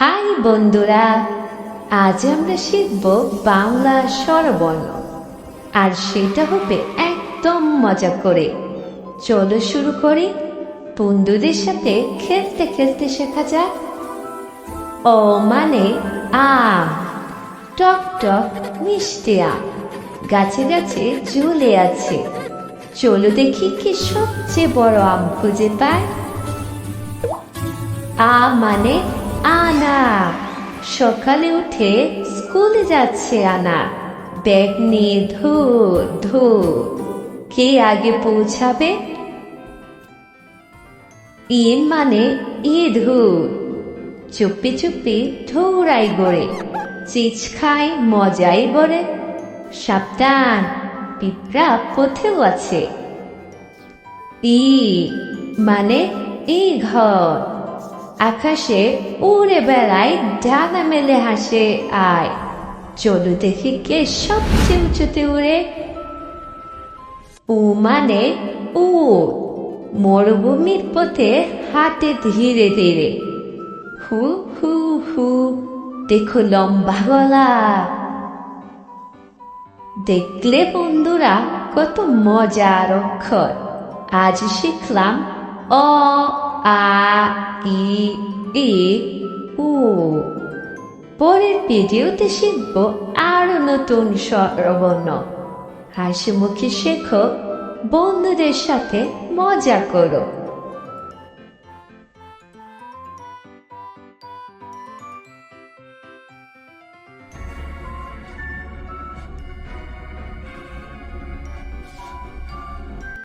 High বন্ধুরা, আজ আমরা শিখব বাংলা স্বরবর্ণ। আর সেটা হবে একদম মজা করে। চলো শুরু করি। বন্ধুদের সাথে খেলতে খেলতে শেখা যাক। ও মানে আম, টক টক মিষ্টি আম, গাছে গাছে ঝুলে আছে। চলো দেখি কি সবচেয়ে বড় আম খুঁজে পায় আ মানে আনা। সকালে উঠে স্কুলে যাচ্ছে আনা। ব্যাগ নিয়ে ধু ধু। কে আগে পৌঁছাবে? ইন মানে ইধু। চুপি চুপি ধৌড়াই গড়ে। চিচ খায় মজাই বরে সাবধান, পিঁপড়া পথেও আছে। ই মানে ই ঘর। আকাশে উড়ে বেড়ায়, ডানা মেলে হাসে আয়। চলো দেখি কে সবচেয়ে উঁচুতে উড়ে। উ মানে উ। মরুভূমির পথে হাতে ধীরে ধীরে। হু হু হু। দেখো লম্বা গলা। দেখলে বন্ধুরা কত মজার অক্ষর। আজ শিখলাম অ। আ, ই এ ও পরের ভিডিওতে শিখব আরও নতুন স্বরবর্ণ। হাসি মুখে শেখো, বন্ধুদের সাথে মজা করো।